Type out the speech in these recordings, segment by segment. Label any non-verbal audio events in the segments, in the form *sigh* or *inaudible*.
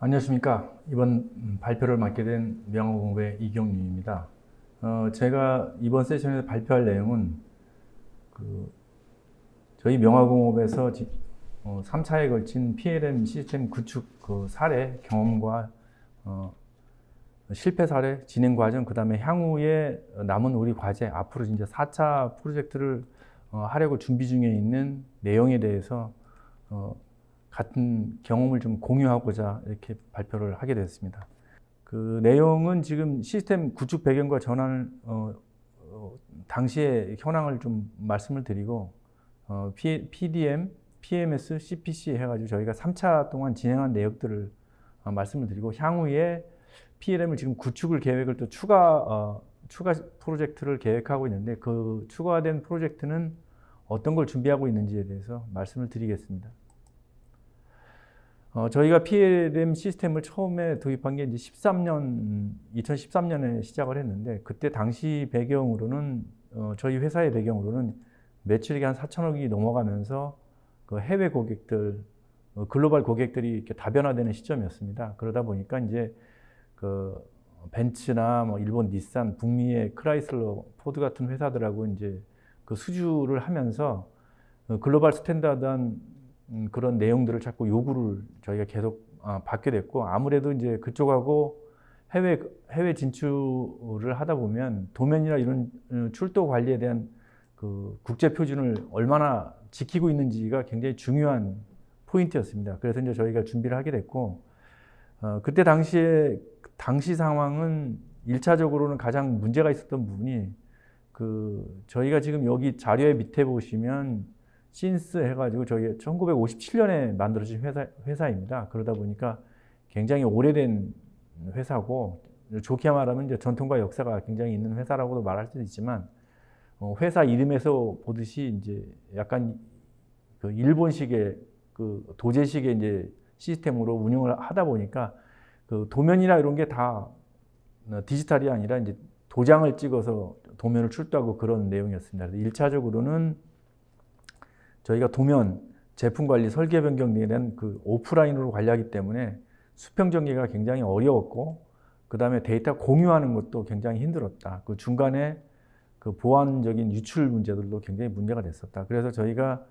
안녕하십니까. 이번 음, 발표를 맡게 된 명호공부의 이경윤입니다. 어, 제가 이번 세션에서 발표할 내용은 그 저희 명화공업에서 지- 어, 3차에 걸친 PLM 시스템 구축 그 사례 경험과 어, 실패 사례 진행 과정 그다음에 향후에 남은 우리 과제 앞으로 이제 4차 프로젝트를 어, 하려고 준비 중에 있는 내용에 대해서 어, 같은 경험을 좀 공유하고자 이렇게 발표를 하게 됐습니다. 그 내용은 지금 시스템 구축 배경과 전환을 어, 어, 당시의 현황을 좀 말씀을 드리고 어, P, PDM, PMS, CPC 해가지고 저희가 3차 동안 진행한 내역들을 어, 말씀을 드리고 향후에 PLM을 지금 구축을 계획을 또 추가 어, 추가 프로젝트를 계획하고 있는데 그 추가된 프로젝트는 어떤 걸 준비하고 있는지에 대해서 말씀을 드리겠습니다. 어, 저희가 PLM 시스템을 처음에 도입한 게 이제 13년, 2013년에 시작을 했는데 그때 당시 배경으로는 어, 저희 회사의 배경으로는 매출이 한 4천억이 넘어가면서 그 해외 고객들, 어, 글로벌 고객들이 이렇게 다변화되는 시점이었습니다. 그러다 보니까 이제 그 벤츠나 뭐 일본 닛산, 북미의 크라이슬러, 포드 같은 회사들하고 이제 그 수주를 하면서 어, 글로벌 스탠다드한 음, 그런 내용들을 자꾸 요구를 저희가 계속 아, 받게 됐고 아무래도 이제 그쪽하고 해외 해외 진출을 하다 보면 도면이나 이런 어, 출도 관리에 대한 그 국제 표준을 얼마나 지키고 있는지가 굉장히 중요한 포인트였습니다. 그래서 이제 저희가 준비를 하게 됐고 어, 그때 당시에 당시 상황은 일차적으로는 가장 문제가 있었던 부분이 그 저희가 지금 여기 자료의 밑에 보시면 신스 해가지고 저희 1957년에 만들어진 회사, 회사입니다. 그러다 보니까 굉장히 오래된 회사고 좋게 말하면 이제 전통과 역사가 굉장히 있는 회사라고도 말할 수도 있지만 어, 회사 이름에서 보듯이 이제 약간 그 일본식의 그 도제식의 이제 시스템으로 운영을 하다 보니까 그 도면이나 이런 게 다 디지털이 아니라 이제 도장을 찍어서 도면을 출도하고 그런 내용이었습니다. 그래서 1차적으로는 저희가 도면, 제품 관리, 설계 변경 등에 대한 그 오프라인으로 관리하기 때문에 수평 전개가 굉장히 어려웠고, 그 다음에 데이터 공유하는 것도 굉장히 힘들었다. 그 중간에 그 보안적인 유출 문제들도 굉장히 문제가 됐었다. 그래서 저희가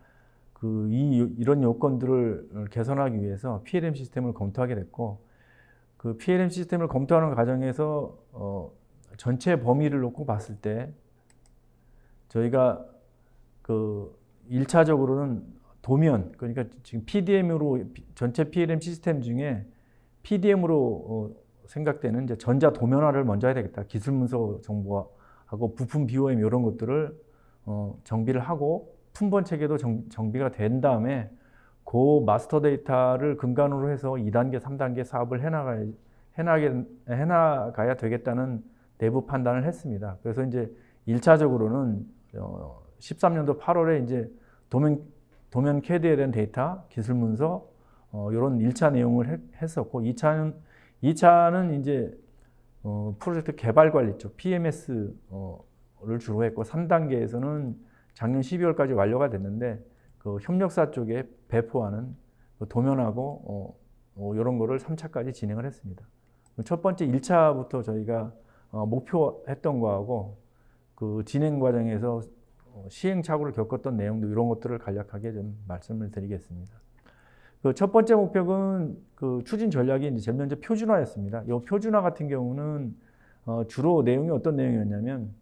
그 이, 이런 요건들을 개선하기 위해서 PLM 시스템을 검토하게 됐고, 그 PLM 시스템을 검토하는 과정에서 어, 전체 범위를 놓고 봤을 때 저희가 그 1차적으로는 도면, 그러니까 지금 PDM으로 전체 PLM 시스템 중에 PDM으로 어, 생각되는 이제 전자 도면화를 먼저 해야 되겠다. 기술 문서 정보하고 부품 BOM 이런 것들을 어, 정비를 하고 품번 체계도 정, 정비가 된 다음에 그 마스터 데이터를 근간으로 해서 2단계, 3단계 사업을 해나가야, 해나가야 되겠다는 내부 판단을 했습니다. 그래서 이제 1차적으로는 어, 13년도 8월에 이제 도면, 도면 캐드에 대한 데이터, 기술 문서, 어, 이런 1차 내용을 했, 했었고, 2차는, 2차는 이제 어, 프로젝트 개발 관리 쪽, PMS를 주로 했고, 3단계에서는 작년 12월까지 완료가 됐는데, 그 협력사 쪽에 배포하는 그 도면하고 어, 어, 이런 거를 3차까지 진행을 했습니다. 첫 번째 1차부터 저희가 어, 목표했던 거하고 그 진행 과정에서 어, 시행착오를 겪었던 내용도 이런 것들을 간략하게 좀 말씀을 드리겠습니다. 그 첫 번째 목표는 그 추진 전략이 이제 제일 먼저 표준화였습니다. 이 표준화 같은 경우는 어, 주로 내용이 어떤 내용이었냐면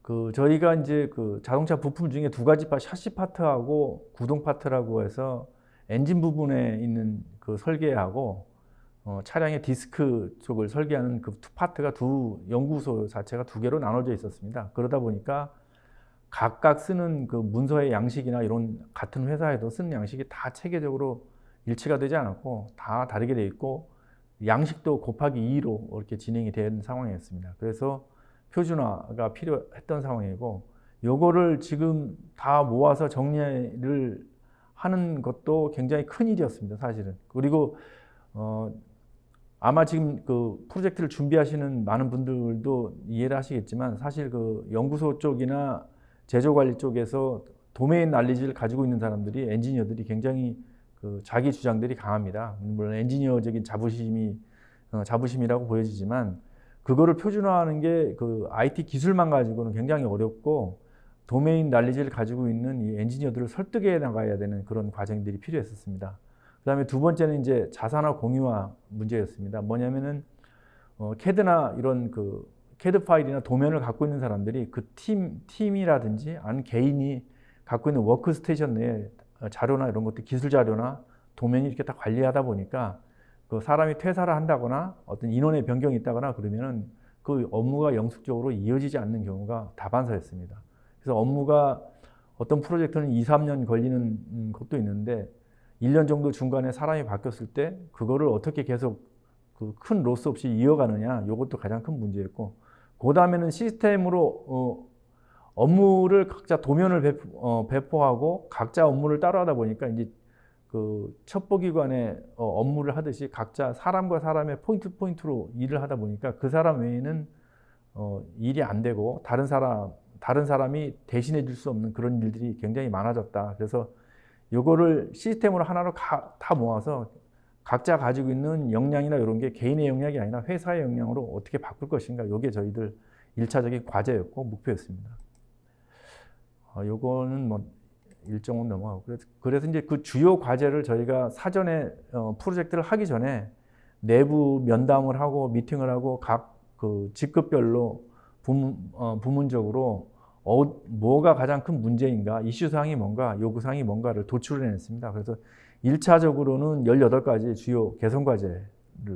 그 저희가 이제 그 자동차 부품 중에 두 가지 파 샤시 파트하고 구동 파트라고 해서 엔진 부분에 있는 그 설계하고 어, 차량의 디스크 쪽을 설계하는 그 두 파트가 두 연구소 자체가 두 개로 나눠져 있었습니다. 그러다 보니까 각각 쓰는 그 문서의 양식이나 이런 같은 회사에도 쓰는 양식이 다 체계적으로 일치가 되지 않았고 다 다르게 돼 있고 양식도 곱하기 2로 이렇게 진행이 된 상황이었습니다. 그래서 표준화가 필요했던 상황이고 요거를 지금 다 모아서 정리를 하는 것도 굉장히 큰 일이었습니다, 사실은. 그리고 어 아마 지금 그 프로젝트를 준비하시는 많은 분들도 이해를 하시겠지만 사실 그 연구소 쪽이나 제조 관리 쪽에서 도메인 난리지를 가지고 있는 사람들이 엔지니어들이 굉장히 그 자기 주장들이 강합니다. 물론 엔지니어적인 자부심이 어, 자부심이라고 보여지지만 그거를 표준화하는 게 그 IT 기술만 가지고는 굉장히 어렵고 도메인 난리지를 가지고 있는 이 엔지니어들을 설득해 나가야 되는 그런 과정들이 필요했었습니다. 그 다음에 두 번째는 이제 자산화 공유화 문제였습니다. 뭐냐면은 어, 캐드나 이런 그 캐드 파일이나 도면을 갖고 있는 사람들이 그 팀 팀이라든지 아니면 개인이 갖고 있는 워크스테이션 내에 자료나 이런 것들 기술 자료나 도면이 이렇게 다 관리하다 보니까 그 사람이 퇴사를 한다거나 어떤 인원의 변경이 있다거나 그러면은 그 업무가 영속적으로 이어지지 않는 경우가 다반사였습니다. 그래서 업무가 어떤 프로젝트는 2, 3년 걸리는 음, 것도 있는데 1년 정도 중간에 사람이 바뀌었을 때 그거를 어떻게 계속 그 큰 로스 없이 이어가느냐 이것도 가장 큰 문제였고 그 다음에는 시스템으로 어, 업무를 각자 도면을 배포, 어, 배포하고 각자 업무를 따로 하다 보니까 이제 그 첩보기관의 어, 업무를 하듯이 각자 사람과 사람의 포인트 포인트로 일을 하다 보니까 그 사람 외에는 어, 일이 안 되고 다른 사람 다른 사람이 대신해 줄 수 없는 그런 일들이 굉장히 많아졌다. 그래서 요거를 시스템으로 하나로 가, 다 모아서 각자 가지고 있는 역량이나 이런 게 개인의 역량이 아니라 회사의 역량으로 어떻게 바꿀 것인가. 요게 저희들 일차적인 과제였고 목표였습니다. 어, 요거는 뭐 일정은 넘어가고 그래서, 그래서 이제 그 주요 과제를 저희가 사전에 어, 프로젝트를 하기 전에 내부 면담을 하고 미팅을 하고 각 그 직급별로 부문, 어, 부문적으로 어, 뭐가 가장 큰 문제인가, 이슈 사항이 뭔가, 요구 사항이 뭔가를 도출을 해냈습니다. 그래서 1차적으로는 18가지 주요 개선 과제를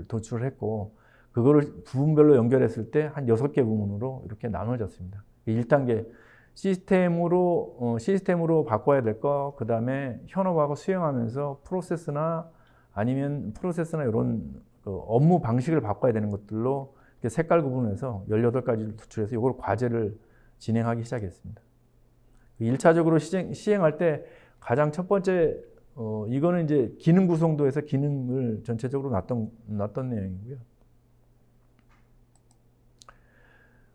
도출을 했고 그거를 부문별로 연결했을 때 한 6개 부문으로 이렇게 나눠졌습니다. 1단계 시스템으로 어, 시스템으로 바꿔야 될 거, 그 다음에 현업하고 수행하면서 프로세스나 아니면 프로세스나 이런 그 업무 방식을 바꿔야 되는 것들로 색깔 구분해서 18가지를 도출해서 이걸 과제를 진행하기 시작했습니다. 1차적으로 시행, 시행 할 때 가장 첫 번째 어, 이거는 이제 기능 구성도에서 기능을 전체적으로 놨던, 놨던 내용이고요.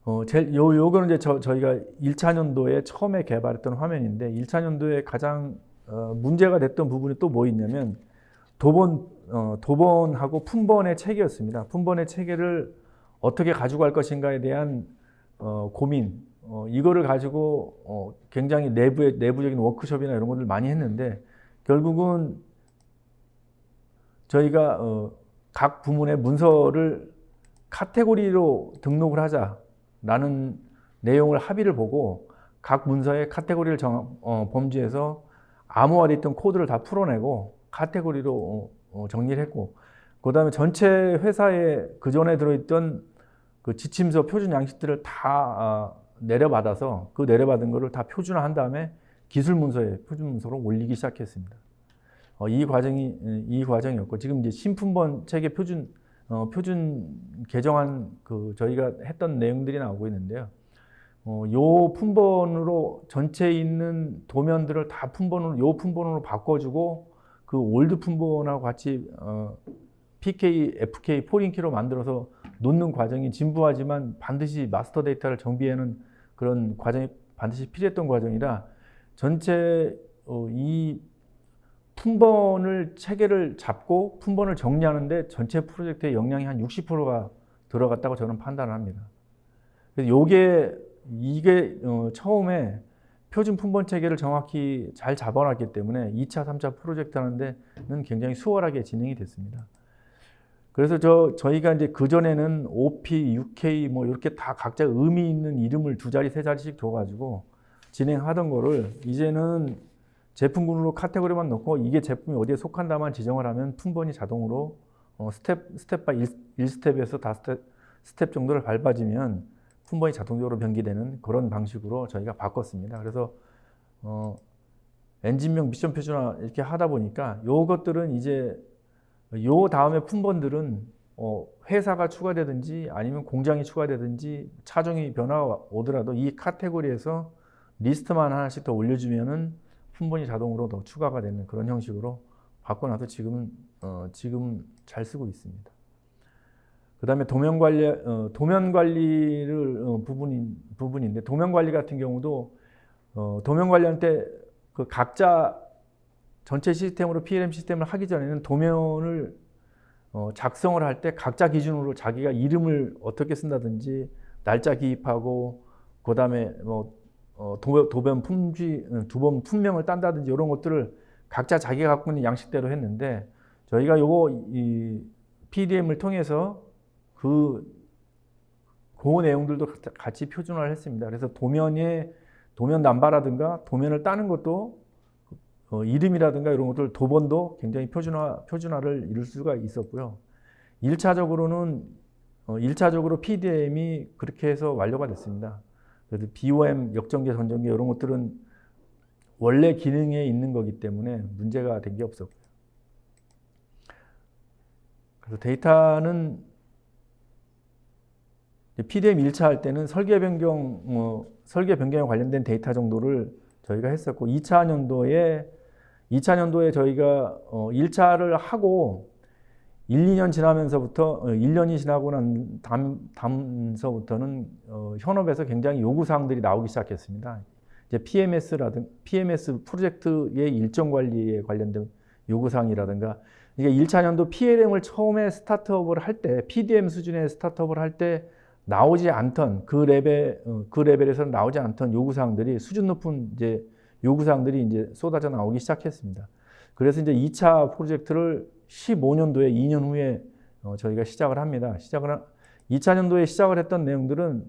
어, 제, 요, 요거는 이제 저, 저희가 1차 년도에 처음에 개발했던 화면인데 1차 년도에 가장 어, 문제가 됐던 부분이 또 뭐 있냐면 도번, 어, 도번하고 품번의 체계였습니다. 품번의 체계를 어떻게 가져갈 것인가에 대한 어, 고민, 어, 이거를 가지고 어, 굉장히 내부의 내부적인 워크숍이나 이런 것들 많이 했는데 결국은 저희가 어, 각 부문의 문서를 카테고리로 등록을 하자라는 내용을 합의를 보고 각 문서의 카테고리를 정, 어, 범주해서 암호화되어 있던 코드를 다 풀어내고 카테고리로 어, 어, 정리를 했고 그 다음에 전체 회사에 그 전에 들어있던 그 지침서 표준 양식들을 다 아, 내려받아서 그 내려받은 거를 다 표준화한 다음에 기술 문서에 표준 문서로 올리기 시작했습니다. 어, 이 과정이 이 과정이었고 지금 이제 신품번 체계 표준 어, 표준 개정한 그 저희가 했던 내용들이 나오고 있는데요. 어, 요 품번으로 전체에 있는 도면들을 다 품번으로 요 품번으로 바꿔주고 그 올드 품번하고 같이 어, PK, FK, 포린키로 만들어서 놓는 과정이 진부하지만 반드시 마스터 데이터를 정비하는 그런 과정이 반드시 필요했던 과정이라 전체 어, 이 품번을 체계를 잡고 품번을 정리하는데 전체 프로젝트의 역량이 한 60%가 들어갔다고 저는 판단을 합니다. 그래서 요게 이게 어, 처음에 표준 품번 체계를 정확히 잘 잡아놨기 때문에 2차, 3차 프로젝트 하는데는 굉장히 수월하게 진행이 됐습니다. 그래서 저 저희가 이제 그 전에는 OP, UK 뭐 이렇게 다 각자 의미 있는 이름을 두 자리 세 자리씩 줘가지고 진행하던 거를 이제는 제품군으로 카테고리만 넣고 이게 제품이 어디에 속한다만 지정을 하면 품번이 자동으로 어, 스텝 스텝 바이 1, 스텝에서 다 스텝, 스텝 정도를 밟아지면 품번이 자동적으로 변기되는 그런 방식으로 저희가 바꿨습니다. 그래서 어, 엔진명 미션 표준화 이렇게 하다 보니까 요것들은 이제 요 다음에 품번들은 어, 회사가 추가되든지 아니면 공장이 추가되든지 차종이 변화가 오더라도 이 카테고리에서 리스트만 하나씩 더 올려주면은 품번이 자동으로 더 추가가 되는 그런 형식으로 바꿔놔서 지금은 어, 지금 잘 쓰고 있습니다. 그 다음에 도면 관리, 어, 도면 관리를 어, 부분인 부분인데 도면 관리 같은 경우도 어, 도면 관리할 때그 각자 전체 시스템으로 PLM 시스템을 하기 전에는 도면을 어, 작성을 할 때 각자 기준으로 자기가 이름을 어떻게 쓴다든지 날짜 기입하고 그다음에 뭐 어, 도, 도변 품지 두번 품명을 딴다든지 이런 것들을 각자 자기가 갖고 있는 양식대로 했는데 저희가 요거 이 PDM을 통해서 그, 그 내용들도 같이 표준화를 했습니다. 그래서 도면에 도면 남바라든가 도면을 따는 것도 어, 이름이라든가 이런 것들 도번도 굉장히 표준화, 표준화를 이룰 수가 있었고요. 1차적으로는 어, 1차적으로 PDM이 그렇게 해서 완료가 됐습니다. 그래서 BOM, 역전개, 전전개 이런 것들은 원래 기능에 있는 거기 때문에 문제가 된 게 없었고요. 그래서 데이터는 PDM 1차 할 때는 설계 변경, 뭐 설계 변경에 관련된 데이터 정도를 저희가 했었고 2차 년도에 2차 년도에 저희가 어 1차를 하고 1, 2년 지나면서부터 1년이 지나고 난 다음, 다음서부터는 어 현업에서 굉장히 요구 사항들이 나오기 시작했습니다. 이제 PMS라든 PMS 프로젝트의 일정 관리에 관련된 요구 사항이라든가 이게 1차 년도 PLM을 처음에 스타트업을 할 때 PDM 수준의 스타트업을 할 때 나오지 않던 그 레벨 어, 그 레벨에서는 나오지 않던 요구 사항들이 수준 높은 이제 요구사항들이 이제 쏟아져 나오기 시작했습니다. 그래서 이제 2차 프로젝트를 15년도에 2년 후에 어, 저희가 시작을 합니다. 시작을 한, 2차 년도에 시작을 했던 내용들은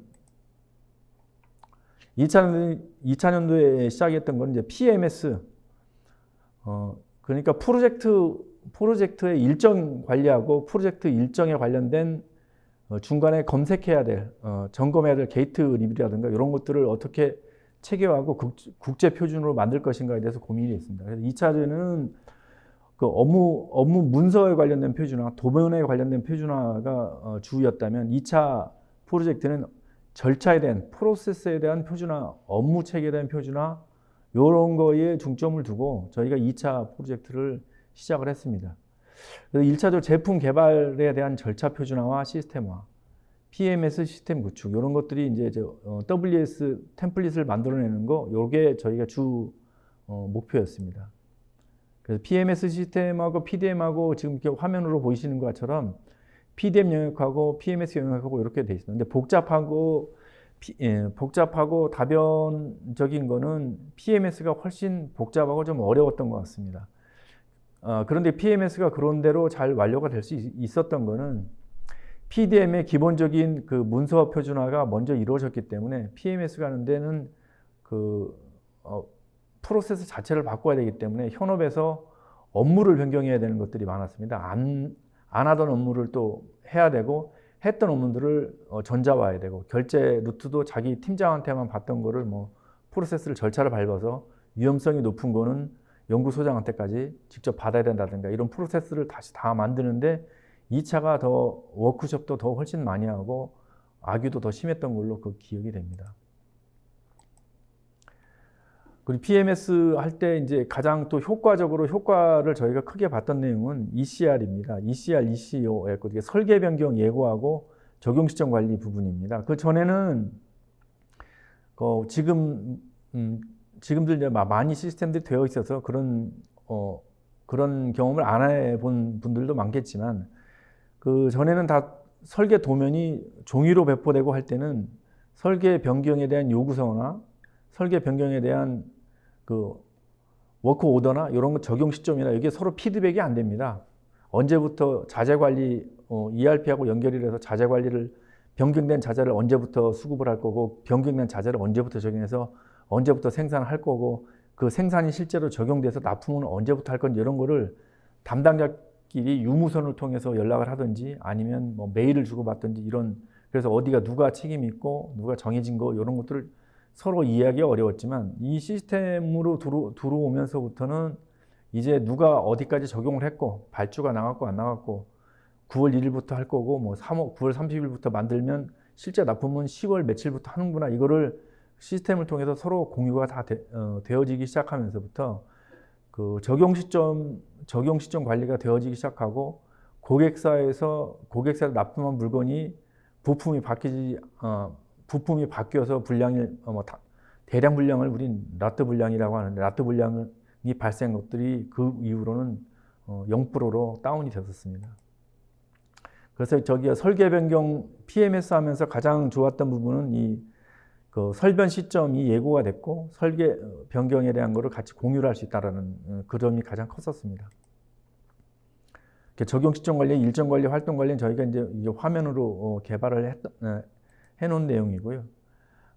2차, 2차 년도에 시작했던 건 이제 PMS 어, 그러니까 프로젝트 프로젝트의 일정 관리하고 프로젝트 일정에 관련된 어, 중간에 검색해야 될 어, 점검해야 될 게이트 리뷰라든가 이런 것들을 어떻게 체계화하고 국제 표준으로 만들 것인가에 대해서 고민이 있습니다. 그래서 2차전은 그 업무 업무 문서에 관련된 표준화, 도면에 관련된 표준화가 어, 주였다면 2차 프로젝트는 절차에 대한 프로세스에 대한 표준화, 업무 체계에 대한 표준화 이런 거에 중점을 두고 저희가 2차 프로젝트를 시작을 했습니다. 그래서 1차적으로 제품 개발에 대한 절차 표준화와 시스템화, PMS 시스템 구축 이런 것들이 이제 저 어, WS 템플릿을 만들어내는 거 요게 저희가 주 어, 목표였습니다. 그래서 PMS 시스템하고 PDM하고 지금 이렇게 화면으로 보이시는 것처럼 PDM 영역하고 PMS 영역하고 이렇게 돼 있습니다. 근데 복잡하고 피, 예, 복잡하고 다변적인 거는 PMS가 훨씬 복잡하고 좀 어려웠던 것 같습니다. 어, 그런데 PMS가 그런 대로 잘 완료가 될 수 있었던 거는 PDM의 기본적인 그 문서 표준화가 먼저 이루어졌기 때문에 PMS 가는 데는 그 어, 프로세스 자체를 바꿔야 되기 때문에 현업에서 업무를 변경해야 되는 것들이 많았습니다. 안, 안 하던 업무를 또 해야 되고 했던 업무들을 어, 전자화해야 되고 결제 루트도 자기 팀장한테만 받던 거를 뭐 프로세스를 절차를 밟아서 위험성이 높은 거는 연구소장한테까지 직접 받아야 된다든가 이런 프로세스를 다시 다 만드는데 2차가 더 워크숍도 더 훨씬 많이 하고 악유도 더 심했던 걸로 그 기억이 됩니다. 그리고 PMS 할 때 이제 가장 또 효과적으로 효과를 저희가 크게 봤던 내용은 ECR입니다. ECR, ECO였고 이게 설계 변경 예고하고 적용 시점 관리 부분입니다. 그 전에는 어 지금 음 지금들 이제 많이 시스템들이 되어 있어서 그런 어 그런 경험을 안 해본 분들도 많겠지만 그 전에는 다 설계 도면이 종이로 배포되고 할 때는 설계 변경에 대한 요구서나 설계 변경에 대한 그 워크 오더나 이런 거 적용 시점이나 이게 서로 피드백이 안 됩니다. 언제부터 자재 관리 어, ERP하고 연결이 돼서 자재 관리를 변경된 자재를 언제부터 수급을 할 거고 변경된 자재를 언제부터 적용해서 언제부터 생산할 거고 그 생산이 실제로 적용돼서 납품은 언제부터 할 건지 이런 거를 담당자 끼리 유무선을 통해서 연락을 하든지 아니면 뭐 메일을 주고받든지 이런 그래서 어디가 누가 책임 있고 누가 정해진 거 이런 것들을 서로 이해하기 어려웠지만 이 시스템으로 들어, 들어오면서부터는 이제 누가 어디까지 적용을 했고 발주가 나갔고 안 나갔고 9월 1일부터 할 거고 뭐 3월 9월 30일부터 만들면 실제 납품은 10월 며칠부터 하는구나 이거를 시스템을 통해서 서로 공유가 다 되, 어, 되어지기 시작하면서부터 그 적용 시점 적용 시점 관리가 되어지기 시작하고 고객사에서 고객사에 납품한 물건이 부품이 바뀌지 어, 부품이 바뀌어서 불량이 어, 뭐 다, 대량 불량을 우린 라트 불량이라고 하는데 라트 불량이 발생한 것들이 그 이후로는 어, 0%로 다운이 됐었습니다. 그래서 저기 설계 변경 PMS 하면서 가장 좋았던 부분은 이 그 설변 시점이 예고가 됐고 설계 어, 변경에 대한 거를 같이 공유를 할 수 있다라는 어, 그 점이 가장 컸었습니다. 적용 시점 관리, 일정 관리, 활동 관리는 저희가 이제 화면으로 어, 개발을 해놓은 내용이고요.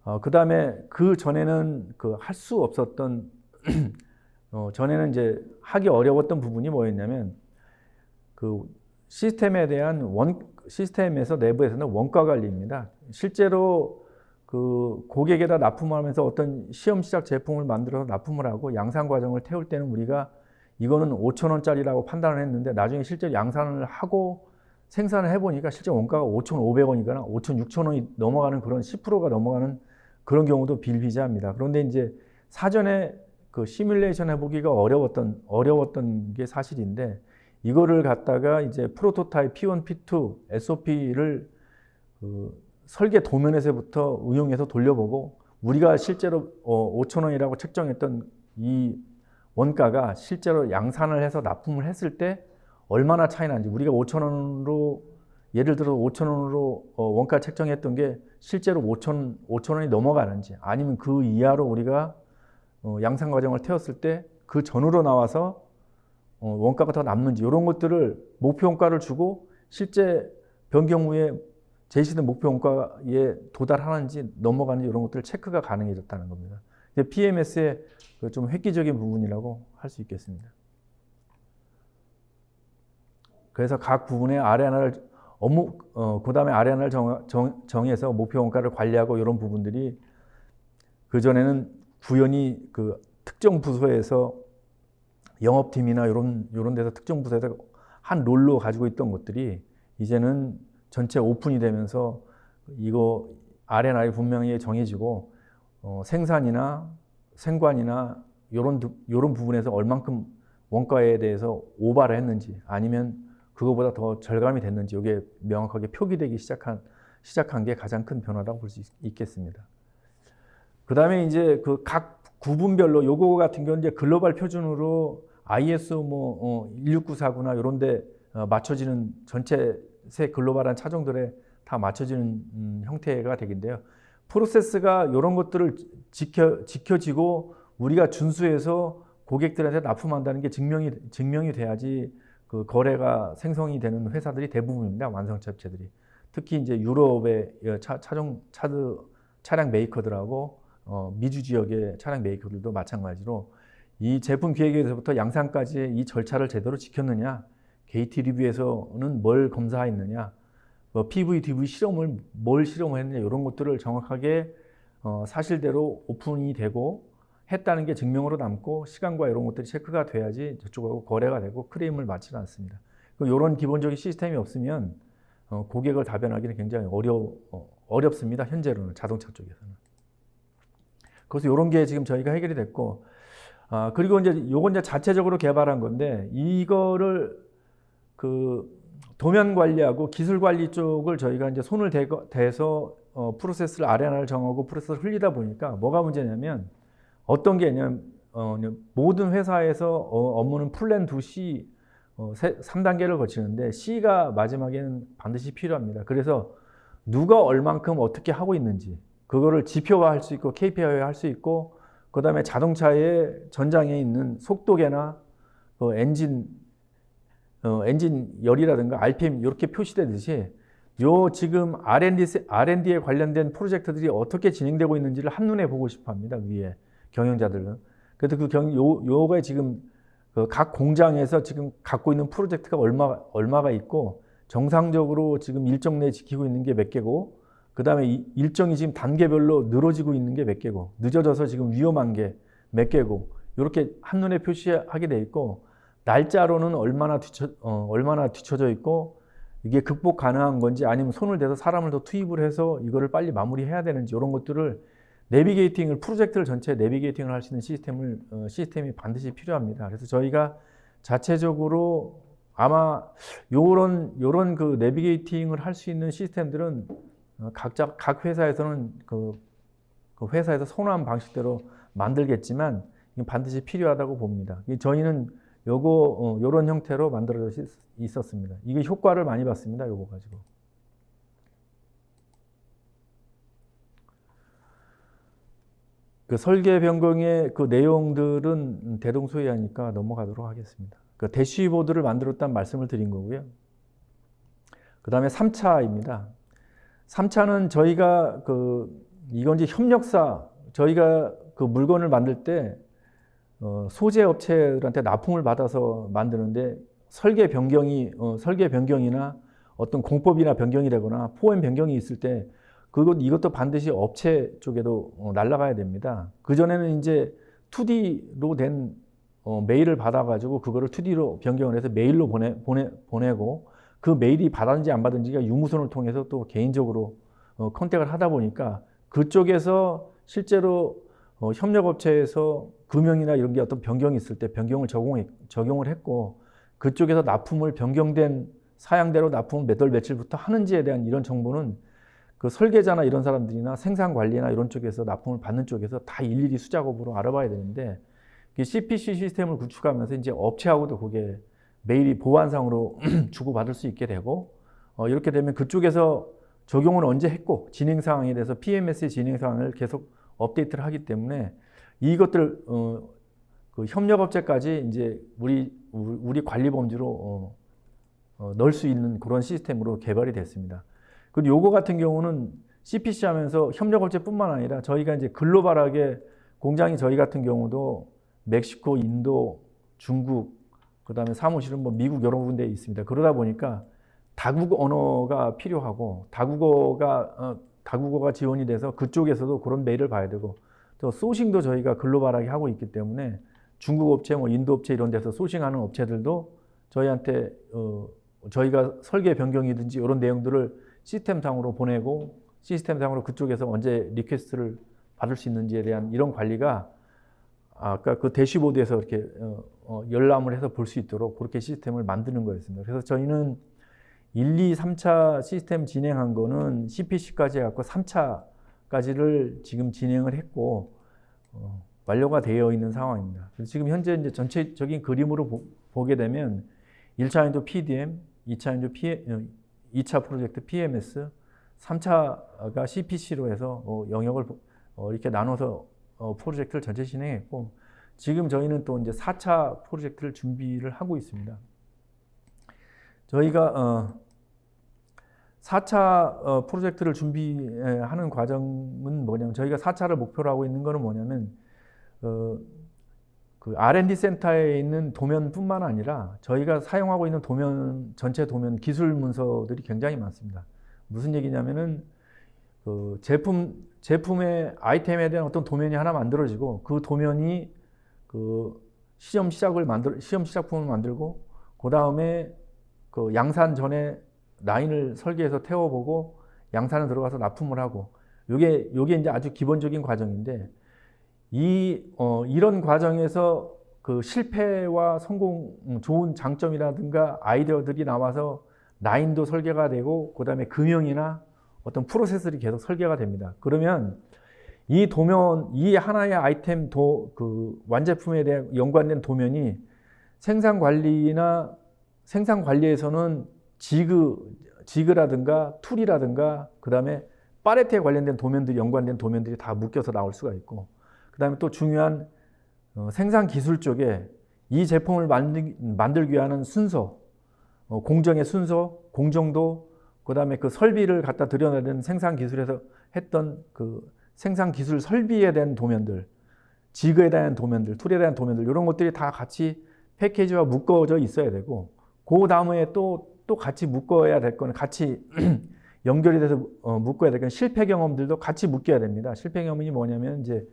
어, 그 다음에 그 전에는 그 할 수 없었던 *clears throat* 어, 전에는 이제 하기 어려웠던 부분이 뭐였냐면 그 시스템에 대한 원 시스템에서 내부에서는 원가 관리입니다. 실제로 그 고객에다 납품을 하면서 어떤 시험 시작 제품을 만들어서 납품을 하고 양산 과정을 태울 때는 우리가 이거는 5천 원짜리라고 판단을 했는데 나중에 실제 양산을 하고 생산을 해보니까 실제 원가가 5,500원이거나 5,600원이 넘어가는 그런 10%가 넘어가는 그런 경우도 빌비재합니다. 그런데 이제 사전에 그 시뮬레이션 해보기가 어려웠던 어려웠던 게 사실인데 이거를 갖다가 이제 프로토타입 P1, P2, SOP를 그 설계 도면에서부터 응용해서 돌려보고 우리가 실제로 어, 5천 원이라고 책정했던 이 원가가 실제로 양산을 해서 납품을 했을 때 얼마나 차이 나는지 우리가 5천 원으로 예를 들어 5천 원으로 어, 원가 책정했던 게 실제로 5천 5천 원이 넘어가는지 아니면 그 이하로 우리가 어, 양산 과정을 태웠을 때 그 전후로 나와서 어, 원가가 더 남는지 이런 것들을 목표 원가를 주고 실제 변경 후에 제시된 목표 원가에 도달하는지 넘어가는지 이런 것들 체크가 가능해졌다는 겁니다. PMS의 그좀 획기적인 부분이라고 할 수 있겠습니다. 그래서 각 부분의 아래 하나를 업무 어, 그 다음에 아래 하나를 정, 정, 정해서 목표 원가를 관리하고 이런 부분들이 그 전에는 구현이 그 특정 부서에서 영업팀이나 이런 이런 데서 특정 부서에서 한 롤로 가지고 있던 것들이 이제는 전체 오픈이 되면서 이거 R&R이 분명히 정해지고 어, 생산이나 생관이나 이런 이런 부분에서 얼만큼 원가에 대해서 오바를 했는지 아니면 그거보다 더 절감이 됐는지 이게 명확하게 표기되기 시작한 시작한 게 가장 큰 변화라고 볼 수 있겠습니다. 그 다음에 이제 그 각 구분별로 요거 같은 경우는 이제 글로벌 표준으로 ISO 뭐 16949나 이런 데 어, 맞춰지는 전체 새 글로벌한 차종들에 다 맞춰지는 음, 형태가 되긴데요. 프로세스가 이런 것들을 지켜, 지켜지고 우리가 준수해서 고객들한테 납품한다는 게 증명이, 증명이 돼야지 그 거래가 생성이 되는 회사들이 대부분입니다. 완성차 업체들이. 특히 이제 유럽의 차, 차종, 차드, 차량 메이커들하고 어, 미주 지역의 차량 메이커들도 마찬가지로 이 제품 기획에서부터 양산까지 이 절차를 제대로 지켰느냐, 게이트 리뷰에서는 뭘 검사했느냐, 뭐 PV, DV 실험을 뭘 실험을 했느냐 이런 것들을 정확하게 어, 사실대로 오픈이 되고 했다는 게 증명으로 남고 시간과 이런 것들이 체크가 돼야지 저쪽하고 거래가 되고 크레임을 맞지 않습니다. 이런 기본적인 시스템이 없으면 어, 고객을 답변하기는 굉장히 어려 어, 어렵습니다. 현재로는 자동차 쪽에서는. 그래서 이런 게 지금 저희가 해결이 됐고 아, 그리고 이제 요건 이제 자체적으로 개발한 건데 이거를 그 도면 관리하고 기술 관리 쪽을 저희가 이제 손을 대거, 대서 어, 프로세스를 아레나를 정하고 프로세스를 흘리다 보니까 뭐가 문제냐면 어떤 게 있냐면 어, 모든 회사에서 어, 업무는 플랜 2C 어, 3단계를 거치는데 C가 마지막에는 반드시 필요합니다. 그래서 누가 얼만큼 어떻게 하고 있는지 그거를 지표화할 수 있고 KPI화 할 수 있고 그 다음에 자동차의 전장에 있는 속도계나 그 엔진 어, 엔진 열이라든가 RPM 이렇게 표시되듯이 요 지금 R&D R&D에 관련된 프로젝트들이 어떻게 진행되고 있는지를 한눈에 보고 싶어 합니다. 위에 경영자들은. 그래서 그 경, 요, 요가 지금 그 각 공장에서 지금 갖고 있는 프로젝트가 얼마, 얼마가 있고 정상적으로 지금 일정 내에 지키고 있는 게 몇 개고 그 다음에 일정이 지금 단계별로 늘어지고 있는 게 몇 개고 늦어져서 지금 위험한 게 몇 개고 이렇게 한눈에 표시하게 돼 있고 날짜로는 얼마나 뒤쳐, 어, 얼마나 뒤쳐져 있고 이게 극복 가능한 건지 아니면 손을 대서 사람을 더 투입을 해서 이거를 빨리 마무리해야 되는지 이런 것들을 내비게이팅을 프로젝트를 전체 내비게이팅을 할 수 있는 시스템을 어, 시스템이 반드시 필요합니다. 그래서 저희가 자체적으로 아마 요런 요런 그 내비게이팅을 할 수 있는 시스템들은 어, 각자 각 회사에서는 그 그 회사에서 선호한 방식대로 만들겠지만 반드시 필요하다고 봅니다. 이 저희는 요거 어, 요런 형태로 만들어져 있- 있었습니다. 이게 효과를 많이 봤습니다. 요거 가지고. 그 설계 변경의 그 내용들은 대동소이하니까 넘어가도록 하겠습니다. 그 대시보드를 만들었다는 말씀을 드린 거고요. 그 다음에 3차입니다. 3차는 저희가 그 이건 이제 협력사 저희가 그 물건을 만들 때 어, 소재 업체들한테 납품을 받아서 만드는데 설계 변경이 어, 설계 변경이나 어떤 공법이나 변경이 되거나 포엠 변경이 있을 때 그것 이것도 반드시 업체 쪽에도 어, 날라가야 됩니다. 그 전에는 이제 2D로 된 어, 메일을 받아가지고 그거를 2D로 변경을 해서 메일로 보내 보내 보내고 그 메일이 받았는지 안 받은지가 유무선을 통해서 또 개인적으로 어, 컨택을 하다 보니까 그쪽에서 실제로 어, 협력업체에서 금형이나 이런 게 어떤 변경이 있을 때 변경을 적용해, 적용을 했고 그쪽에서 납품을 변경된 사양대로 납품을 몇월 며칠부터 하는지에 대한 이런 정보는 그 설계자나 이런 사람들이나 생산 관리나 이런 쪽에서 납품을 받는 쪽에서 다 일일이 수작업으로 알아봐야 되는데 이 CPC 시스템을 구축하면서 이제 업체하고도 그게 메일이 보안상으로 *clears throat* 주고받을 수 있게 되고 어, 이렇게 되면 그쪽에서 적용을 언제 했고 진행 상황에 대해서 PMS의 진행 상황을 계속 업데이트를 하기 때문에 이것들 어, 그 협력업체까지 이제 우리 우리 관리 범주로 어, 어, 넣을 수 있는 그런 시스템으로 개발이 됐습니다. 그리고 요거 같은 경우는 CPC 하면서 협력업체뿐만 아니라 저희가 이제 글로벌하게 공장이 저희 같은 경우도 멕시코, 인도, 중국, 그 다음에 사무실은 뭐 미국 여러 군데에 있습니다. 그러다 보니까 다국어 언어가 필요하고 다국어가 어, 다국어가 지원이 돼서 그쪽에서도 그런 메일을 봐야 되고 또 소싱도 저희가 글로벌하게 하고 있기 때문에 중국 업체, 뭐 인도 업체 이런 데서 소싱하는 업체들도 저희한테 어, 저희가 설계 변경이든지 이런 내용들을 시스템상으로 보내고 시스템상으로 그쪽에서 언제 리퀘스트를 받을 수 있는지에 대한 이런 관리가 아까 그 대시보드에서 이렇게 어, 어, 열람을 해서 볼 수 있도록 그렇게 시스템을 만드는 거였습니다. 그래서 저희는 1, 2, 3차 시스템 진행한 거는 CPC까지 해갖고 3차까지를 지금 진행을 했고 어, 완료가 되어 있는 상황입니다. 지금 현재 이제 전체적인 그림으로 보, 보게 되면 1차 인도 PDM, 2차 인도 P, 2차 프로젝트 PMS, 3차가 CPC로 해서 어, 영역을 어, 이렇게 나눠서 어, 프로젝트를 전체 진행했고 지금 저희는 또 이제 4차 프로젝트를 준비를 하고 있습니다. 저희가 어, 4차 어, 프로젝트를 준비하는 과정은 뭐냐면 저희가 4차를 목표로 하고 있는 거는 뭐냐면 어, 그 R&D 센터에 있는 도면뿐만 아니라 저희가 사용하고 있는 도면 전체 도면 기술 문서들이 굉장히 많습니다. 무슨 얘기냐면은 그 제품 제품의 아이템에 대한 어떤 도면이 하나 만들어지고 그 도면이 그 시험 시작을 만들 시험 시작품을 만들고 그 다음에 그 양산 전에 라인을 설계해서 태워보고 양산을 들어가서 납품을 하고 요게 요게 이제 아주 기본적인 과정인데 이 어, 이런 과정에서 그 실패와 성공 음, 좋은 장점이라든가 아이디어들이 나와서 라인도 설계가 되고 그다음에 금형이나 어떤 프로세스들이 계속 설계가 됩니다. 그러면 이 도면, 이 하나의 아이템 도, 그 완제품에 대한 연관된 도면이 생산 관리나 생산 관리에서는 지그, 지그라든가 툴이라든가 그 다음에 파레트에 관련된 도면들이 연관된 도면들이 다 묶여서 나올 수가 있고 그 다음에 또 중요한 어, 생산 기술 쪽에 이 제품을 만들, 만들기 위한 순서, 어, 공정의 순서, 공정도, 그 다음에 그 설비를 갖다 들여내는 생산 기술에서 했던 그 생산 기술 설비에 대한 도면들, 지그에 대한 도면들, 툴에 대한 도면들, 이런 것들이 다 같이 패키지와 묶어져 있어야 되고, 그 다음에 또, 또 같이 묶어야 될 거는 같이 *clears throat* 연결이 돼서 어, 묶어야 될 건 실패 경험들도 같이 묶여야 됩니다. 실패 경험이 뭐냐면 이제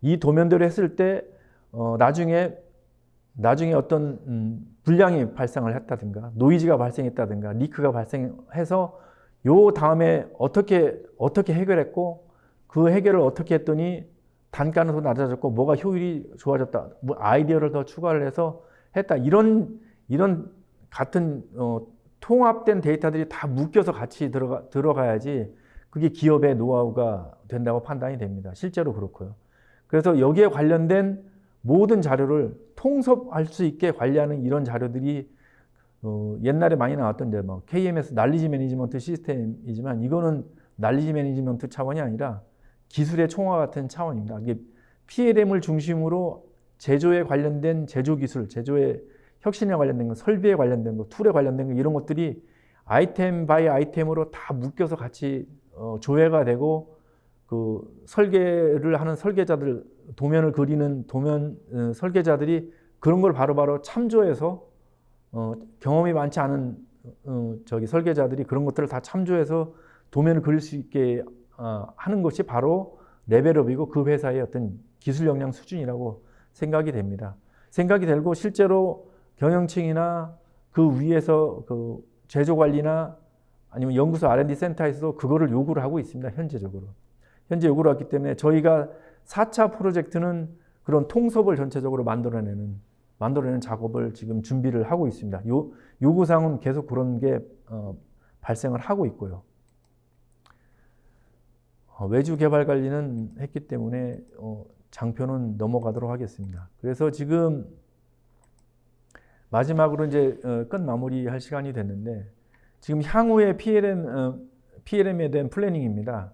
이 도면들을 했을 때 어, 나중에 나중에 어떤 음, 불량이 발생을 했다든가 노이즈가 발생했다든가 리크가 발생해서 요 다음에 어떻게 어떻게 해결했고 그 해결을 어떻게 했더니 단가는 더 낮아졌고 뭐가 효율이 좋아졌다 뭐 아이디어를 더 추가를 해서 했다 이런 이런 같은 어, 통합된 데이터들이 다 묶여서 같이 들어가 들어가야지 그게 기업의 노하우가 된다고 판단이 됩니다. 실제로 그렇고요. 그래서 여기에 관련된 모든 자료를 통섭할 수 있게 관리하는 이런 자료들이 어, 옛날에 많이 나왔던 이제 뭐 KMS 날리지 매니지먼트 시스템이지만 이거는 날리지 매니지먼트 차원이 아니라 기술의 총화 같은 차원입니다. 이게 PLM을 중심으로 제조에 관련된 제조 기술, 제조의 혁신에 관련된 거, 설비에 관련된 거, 툴에 관련된 거 이런 것들이 아이템 바이 아이템으로 다 묶여서 같이 어, 조회가 되고 그 설계를 하는 설계자들 도면을 그리는 도면 어, 설계자들이 그런 걸 바로바로 참조해서 어, 경험이 많지 않은 어, 저기 설계자들이 그런 것들을 다 참조해서 도면을 그릴 수 있게 어, 하는 것이 바로 레벨업이고 그 회사의 어떤 기술 역량 수준이라고 생각이 됩니다. 생각이 들고 실제로 경영층이나 그 위에서 그 제조 관리나 아니면 연구소 R&D 센터에서도 그거를 요구를 하고 있습니다. 현재적으로. 현재 요구를 했기 때문에 저희가 4차 프로젝트는 그런 통섭을 전체적으로 만들어내는 만들어내는 작업을 지금 준비를 하고 있습니다. 요 요구사항은 계속 그런 게 어, 발생을 하고 있고요. 어, 외주 개발 관리는 했기 때문에 어, 장표는 넘어가도록 하겠습니다. 그래서 지금 마지막으로 이제 어, 끝 마무리할 시간이 됐는데 지금 향후의 PLM 어, PLM에 대한 플래닝입니다.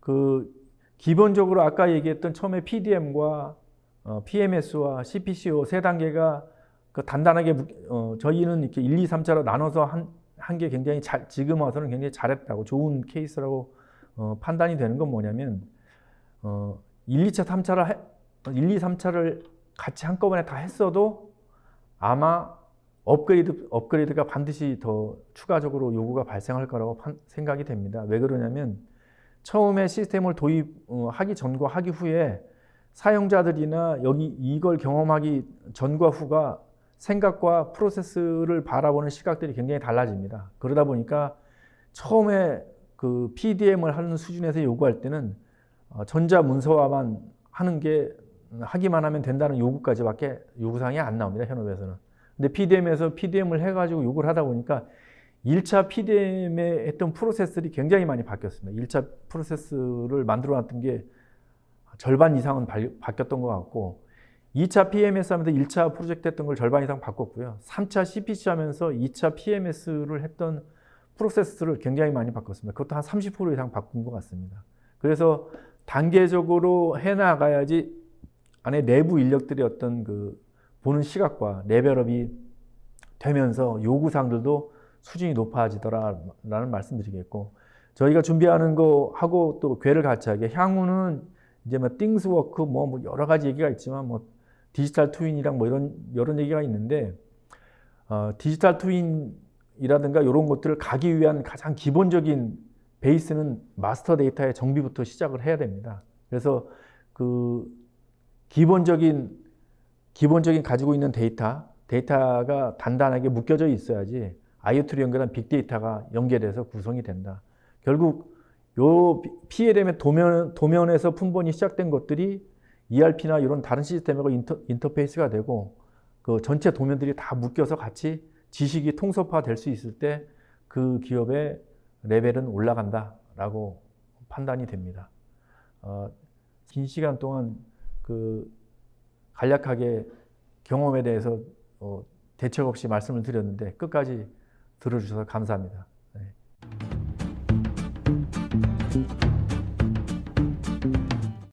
그 기본적으로 아까 얘기했던 처음에 PDM과 어, PMS와 CPCO 세 단계가 그 단단하게 저희는 이렇게 1, 2, 3차로 나눠서 한 한 게 굉장히 잘, 지금 와서는 굉장히 잘했다고 좋은 케이스라고 어, 판단이 되는 건 뭐냐면 어, 1, 2차, 3차를 1, 2, 3차를 같이 한꺼번에 다 했어도 아마 업그레이드 업그레이드가 반드시 더 추가적으로 요구가 발생할 거라고 판- 생각이 됩니다. 왜 그러냐면 처음에 시스템을 도입하기 전과 하기 후에 사용자들이나 여기 이걸 경험하기 전과 후가 생각과 프로세스를 바라보는 시각들이 굉장히 달라집니다. 그러다 보니까 처음에 그 PDM을 하는 수준에서 요구할 때는 어, 전자 문서화만 하는 게 하기만 하면 된다는 요구까지밖에 요구사항이 안 나옵니다. 현업에서는. 근데 PDM에서 PDM을 해가지고 요구를 하다 보니까 1차 PDM에 했던 프로세스들이 굉장히 많이 바뀌었습니다. 1차 프로세스를 만들어 놨던 게 절반 이상은 발- 바뀌었던 것 같고 2차 PMS 하면서 1차 프로젝트 했던 걸 절반 이상 바꿨고요. 3차 CPC 하면서 2차 PMS를 했던 프로세스를 굉장히 많이 바꿨습니다. 그것도 한 30% 이상 바꾼 것 같습니다. 그래서 단계적으로 해나가야지 안에 내부 인력들의 어떤 그 보는 시각과 레벨업이 되면서 요구사항들도 수준이 높아지더라라는 말씀드리겠고 저희가 준비하는 거 하고 또 괴를 같이 하게 향후는 이제 뭐 띵스워크 뭐, 뭐 여러 가지 얘기가 있지만 뭐 디지털 트윈이랑 뭐 이런 이런 얘기가 있는데 어, 디지털 트윈이라든가 이런 것들을 가기 위한 가장 기본적인 베이스는 마스터 데이터의 정비부터 시작을 해야 됩니다. 그래서 그 기본적인 기본적인 가지고 있는 데이터 데이터가 단단하게 묶여져 있어야지 IoT로 연결한 빅데이터가 연결돼서 구성이 된다. 결국 요 PLM의 도면, 도면에서 품번이 시작된 것들이 ERP나 이런 다른 시스템하고 인터, 인터 페이스가 되고 그 전체 도면들이 다 묶여서 같이 지식이 통섭화 될 수 있을 때 그 기업의 레벨은 올라간다라고 판단이 됩니다. 어, 긴 시간 동안 그 간략하게 경험에 대해서 어, 대책 없이 말씀을 드렸는데 끝까지 들어주셔서 감사합니다. 네.